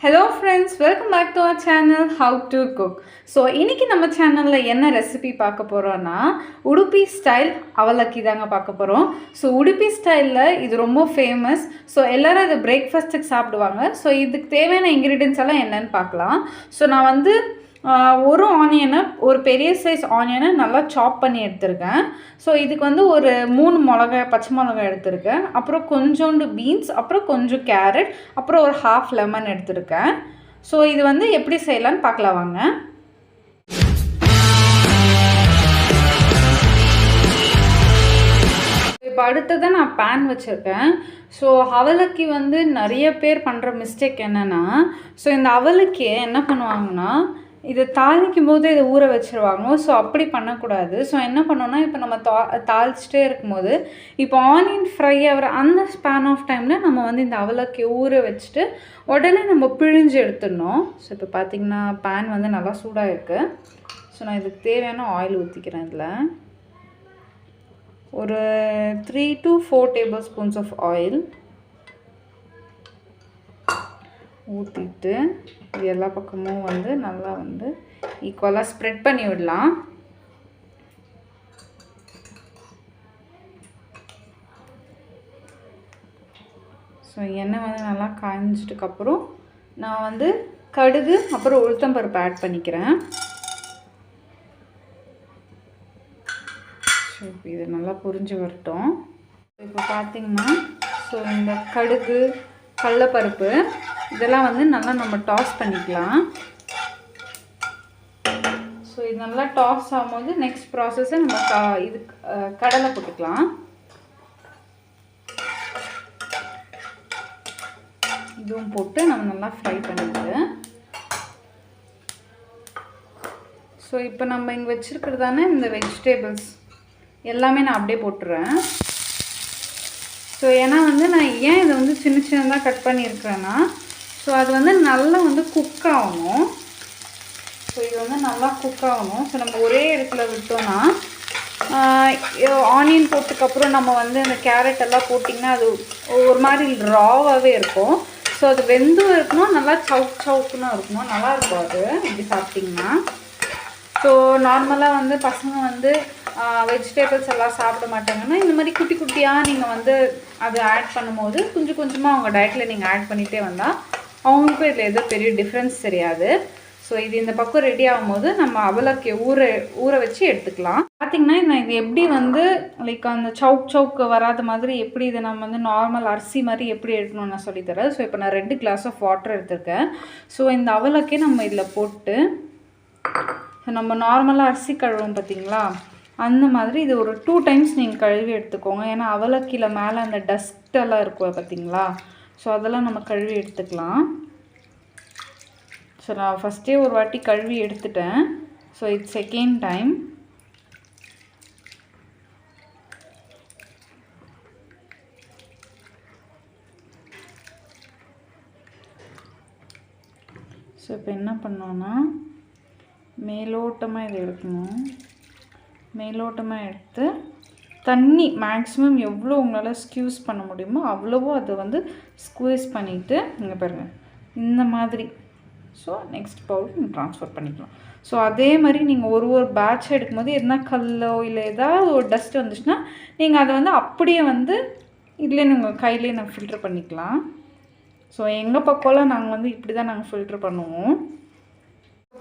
Hello friends welcome back to our channel how to cook so இன்றைக்கி நம்ம சேனலில் என்ன ரெசிபி பார்க்க போகிறோன்னா உடுப்பி ஸ்டைல் அவலக்கி தாங்க பார்க்க போகிறோம் ஸோ உடுப்பி ஸ்டைலில் இது ரொம்ப ஃபேமஸ் ஸோ எல்லோரும் இதை பிரேக்ஃபாஸ்ட்டுக்கு சாப்பிடுவாங்க. ஸோ இதுக்கு தேவையான இன்க்ரீடியன்ஸ் எல்லாம் என்னன்னு பார்க்கலாம். ஸோ நான் வந்து ஒரு ஆனியனை ஒரு பெரிய சைஸ் ஆனியனை நல்லா சாப் பண்ணி எடுத்திருக்கேன். ஸோ இதுக்கு வந்து ஒரு மூணு மிளகாய் பச்சை மிளகாய் எடுத்திருக்கேன். அப்புறம் கொஞ்சோண்டு பீன்ஸ் அப்புறம் கொஞ்சம் கேரட் அப்புறம் ஒரு ஹாஃப் லெமன் எடுத்திருக்கேன். ஸோ இது வந்து எப்படி செய்யலான்னு பார்க்கலாம் வாங்க. இப்போ அடுத்ததான் நான் பேன் வச்சுருக்கேன். ஸோ அவலக்கி வந்து நிறைய பேர் பண்ணுற மிஸ்டேக் என்னென்னா ஸோ இந்த அவலக்கியை என்ன பண்ணுவாங்கன்னா இதை தாளிக்கும் போது இதை ஊற வச்சுருவாங்க. ஸோ அப்படி பண்ணக்கூடாது. ஸோ என்ன பண்ணோன்னா இப்போ நம்ம தா தாளிச்சிட்டே இருக்கும்போது இப்போ ஆனியன் ஃப்ரை ஆகிற அந்த ஸ்பேன் ஆஃப் டைமில் நம்ம வந்து இந்த அவலக்கை ஊற வச்சுட்டு உடனே நம்ம பிழிஞ்சு எடுத்துடணும். ஸோ இப்போ பார்த்திங்கன்னா பேன் வந்து நல்லா சூடாக இருக்குது ஸோ நான் இதுக்கு தேவையான ஆயில் ஊற்றிக்கிறேன் இதில். ஒரு three to four tablespoons of oil ஊற்றிட்டு இது எல்லா பக்கமும் வந்து நல்லா வந்து ஈக்குவலாக ஸ்ப்ரெட் பண்ணி விடலாம். ஸோ எண்ணெய் வந்து நல்லா காய்ஞ்சிட்டுக்கப்புறம் நான் வந்து கடுகு அப்புறம் உளுத்தம்பருப்பு ஆட் பண்ணிக்கிறேன். ஸோ இப்போ இது நல்லா புரிஞ்சு வரட்டும். இப்போ பார்த்தீங்கன்னா ஸோ இந்த கடுகு கடலப்பருப்பு இதெல்லாம் வந்து நல்லா நம்ம டாஸ் பண்ணிக்கலாம். ஸோ இது நல்லா டாஸ் ஆகும்போது நெக்ஸ்ட் ப்ராசஸை நம்ம க இது கடலை போட்டுக்கலாம். இதுவும் போட்டு நம்ம நல்லா ஃப்ரை பண்ணிட்டு. ஸோ இப்போ நம்ம இங்கே வச்சுருக்கிறதான இந்த வெஜிடபிள்ஸ் எல்லாமே நான் அப்படியே போட்டுறேன். ஸோ ஏன்னா வந்து நான் ஏன் இதை வந்து சின்ன சின்னதாக கட் பண்ணியிருக்கிறேன்னா ஸோ அது வந்து நல்லா வந்து குக் ஆகணும். ஸோ இது வந்து நல்லா குக் ஆகணும். ஸோ நம்ம ஒரே இடத்துல விட்டோம்னா ஆனியன் போட்டதுக்கப்புறம் நம்ம வந்து அந்த கேரட் எல்லாம் போட்டிங்கன்னா அது ஒரு மாதிரி ராவாகவே இருக்கும். ஸோ அது வெந்தும் இருக்கணும் நல்லா சவுக் சவுக்குன்னு இருக்கணும் நல்லா இருக்கும் அது இப்படி சாப்பிட்டிங்கன்னா. ஸோ நார்மலாக வந்து பசங்க வந்து வெஜிடபிள்ஸ் எல்லாம் சாப்பிட மாட்டாங்கன்னா இந்த மாதிரி குட்டி குட்டியாக நீங்கள் வந்து அது ஆட் பண்ணும்போது கொஞ்சம் கொஞ்சமாக அவங்க டயட்டில் நீங்கள் ஆட் பண்ணிகிட்டே வந்தால் அவங்களுக்கும் இதில் எதுவும் பெரிய டிஃப்ரென்ஸ் தெரியாது. ஸோ இது இந்த பக்கம் ரெடி ஆகும்போது நம்ம அவலக்கி ஊற ஊற வச்சு எடுத்துக்கலாம். பார்த்திங்கன்னா நான் இது எப்படி வந்து லைக் அந்த சவுக் சவுக்கு வராத மாதிரி எப்படி இதை நம்ம வந்து நார்மல் அரிசி மாதிரி எப்படி எடுக்கணும்னு நான் சொல்லித்தரேன் ஸோ இப்போ நான் ரெண்டு கிளாஸ் ஆஃப் வாட்டர் எடுத்திருக்கேன். ஸோ இந்த அவலக்கே நம்ம இதில் போட்டு நம்ம நார்மலாக அரிசி கழுவோம் பார்த்தீங்களா அந்த மாதிரி இது ஒரு டூ டைம்ஸ் நீங்கள் கழுவி எடுத்துக்கோங்க. ஏன்னா அவலக்கியில் மேலே அந்த டஸ்ட் எல்லாம் இருக்கும் பார்த்தீங்களா ஸோ அதெல்லாம் நம்ம கழுவி எடுத்துக்கலாம். ஸோ நான் ஃபஸ்ட்டே ஒரு வாட்டி கழுவி எடுத்துட்டேன். So it's second time so இப்போ என்ன பண்ணோன்னா மேலோட்டமாக இதை எடுக்கணும். மேலோட்டமாக எடுத்து தண்ணி மேக்ஸிமம் எவ்வளோ உங்களால் ஸ்க்யூஸ் பண்ண முடியுமோ அவ்வளவோ அதை வந்து ஸ்க்யூஸ் பண்ணிவிட்டு இங்கே பாருங்கள் இந்த மாதிரி. ஸோ நெக்ஸ்ட் பவுலுக்கு நீங்கள் ட்ரான்ஸ்ஃபர் பண்ணிக்கலாம். ஸோ அதே மாதிரி நீங்கள் ஒரு ஒரு பேட்ச் எடுக்கும்போது எதுனா கல்லோ இல்லை ஏதாவது ஒரு டஸ்ட் வந்துச்சுன்னா நீங்கள் அதை வந்து அப்படியே வந்து இதிலே நீங்கள் கையிலே நான் ஃபில்டர் பண்ணிக்கலாம். ஸோ எங்கள் பக்கம்லாம் நாங்கள் வந்து இப்படி தான் நாங்கள் ஃபில்ட்ரு பண்ணுவோம்.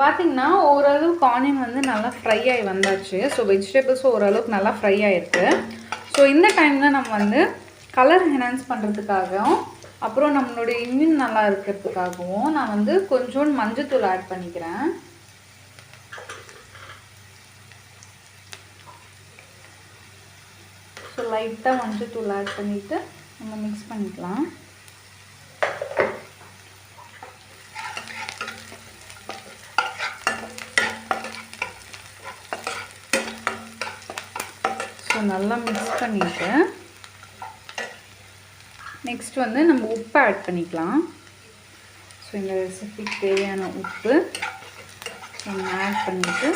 பார்த்தீங்கன்னா ஓரளவுக்கு ஆனியன் வந்து நல்லா ஃப்ரை ஆகி வந்தாச்சு. ஸோ வெஜிடபிள்ஸும் ஓரளவுக்கு நல்லா ஃப்ரை ஆகிருக்கு ஸோ இந்த டைமில் நம்ம வந்து கலர் என்ஹான்ஸ் பண்ணுறதுக்காகவும் அப்புறம் நம்மளுடைய இம்யூன் நல்லா இருக்கிறதுக்காகவும் நான் வந்து கொஞ்சோண்டு மஞ்சத்தூள் ஆட் பண்ணிக்கிறேன். ஸோ லைட்டாக மஞ்சத்தூள் ஆட் பண்ணிவிட்டு நம்ம மிக்ஸ் பண்ணிக்கலாம். நல்லா மிக்ஸ் பண்ணிவிட்டு நெக்ஸ்ட் வந்து நம்ம உப்பு ஆட் பண்ணிக்கலாம். ஸோ இந்த ரெசிபிக்கு தேவையான உப்பு நம்ம ஆட் பண்ணிவிட்டு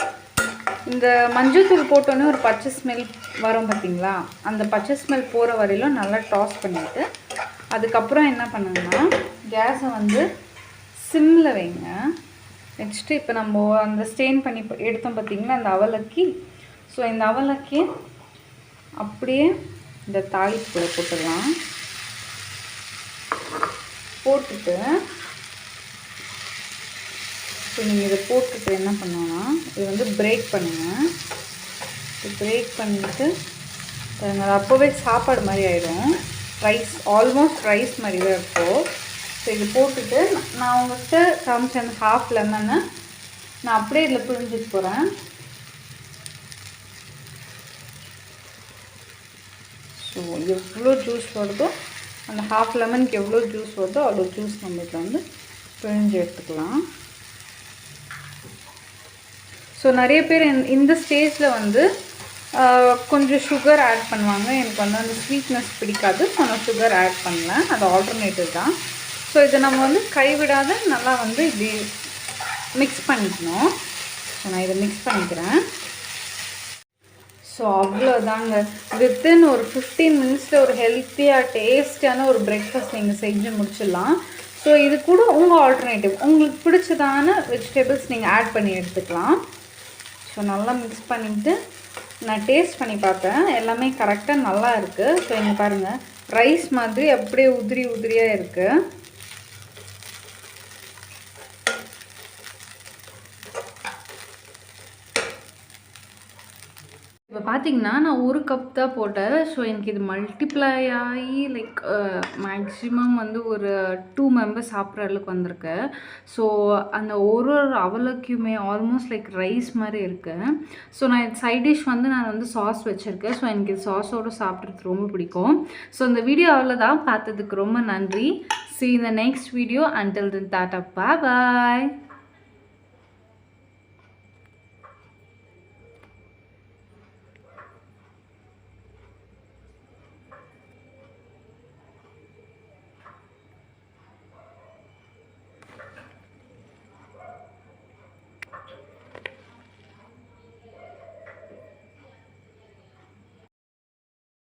இந்த மஞ்சள்தூள் போட்டோன்னே ஒரு பச்சை ஸ்மெல் வரும் பார்த்தீங்களா அந்த பச்சை ஸ்மெல் போகிற வரையிலும் நல்லா டாஸ் பண்ணிவிட்டு அதுக்கப்புறம் என்ன பண்ணுங்கன்னா கேஸை வந்து சிம்மில் வைங்க. நெக்ஸ்ட்டு இப்போ நம்ம அந்த ஸ்டெயின் பண்ணி எடுத்தோம் பார்த்தீங்களா அந்த அவலக்கி. ஸோ இந்த அவலக்கி அப்படியே இந்த தாளிப்புல போட்டுடலாம். போட்டுட்டு ஸோ நீங்கள் இதை போட்டுட்டு என்ன பண்ணணும்னா இது வந்து பிரேக் பண்ணுங்கள் பிரேக் பண்ணிவிட்டு அது அப்போவே சாப்பாடு மாதிரி ஆகிடும் ரைஸ் ஆல்மோஸ்ட் ரைஸ் மாதிரி தான் இருக்கும். ஸோ இது போட்டுட்டு நான் உங்கள்கிட்ட காமிச்ச அந்த ஹாஃப் லெமனை நான் அப்படியே இதில் புழிஞ்சிட்டு போகிறேன் எவ்வளோ ஜூஸ் வருதோ அந்த ஹாஃப் லெமனுக்கு எவ்வளோ ஜூஸ் வருதோ அவ்வளோ ஜூஸ் நம்ம இதில் வந்து பிழிஞ்சு எடுத்துக்கலாம். ஸோ நிறைய பேர் இந்த- ஸ்டேஜில் வந்து கொஞ்சம் சுகர் ஆட் பண்ணுவாங்க. எனக்கு வந்து அந்த ஸ்வீட்னஸ் பிடிக்காது. ஸோ நான் சுகர் ஆட் பண்ணலை. அது ஆல்டர்னேட்டிவ் தான். ஸோ இதை நம்ம வந்து கைவிடாத நல்லா வந்து இப்படி மிக்ஸ் பண்ணிக்கணும். ஸோ நான் இதை மிக்ஸ் பண்ணிக்கிறேன். ஸோ அவ்வளோதாங்க வித்தின் ஒரு ஃபிஃப்டீன் மினிட்ஸில் ஒரு ஹெல்த்தியாக டேஸ்டியான ஒரு பிரேக்ஃபாஸ்ட் நீங்கள் செஞ்சு முடிச்சிடலாம். ஸோ இது கூட உங்கள் ஆல்டர்னேட்டிவ் உங்களுக்கு பிடிச்சதான வெஜிடபிள்ஸ் நீங்கள் ஆட் பண்ணி எடுத்துக்கலாம். ஸோ நல்லா மிக்ஸ் பண்ணிவிட்டு நான் டேஸ்ட் பண்ணி பார்த்தேன் எல்லாமே கரெக்டாக நல்லா இருக்குது ஸோ இங்கே பாருங்கள் ரைஸ் மாதிரி அப்படியே உதிரி உதிரியாக இருக்குது இப்போ பார்த்தீங்கன்னா நான் ஒரு கப் தான் போட்டேன் ஸோ எனக்கு இது மல்டிப்ளை ஆகி லைக் மேக்ஸிமம் வந்து ஒரு டூ மெம்பர்ஸ் சாப்பிட்ற அளவுக்கு வந்திருக்கு. ஸோ அந்த ஒரு ஒரு அவலக்குமே ஆல்மோஸ்ட் லைக் ரைஸ் மாதிரி இருக்குது ஸோ நான் சைட் டிஷ் வந்து நான் வந்து சாஸ் வச்சுருக்கேன். ஸோ எனக்கு இது சாஸோடு சாப்பிட்றது ரொம்ப பிடிக்கும். ஸோ இந்த வீடியோ அவ்வளோதான் பார்த்ததுக்கு ரொம்ப நன்றி. சி இந்த next video until then until பா பாய்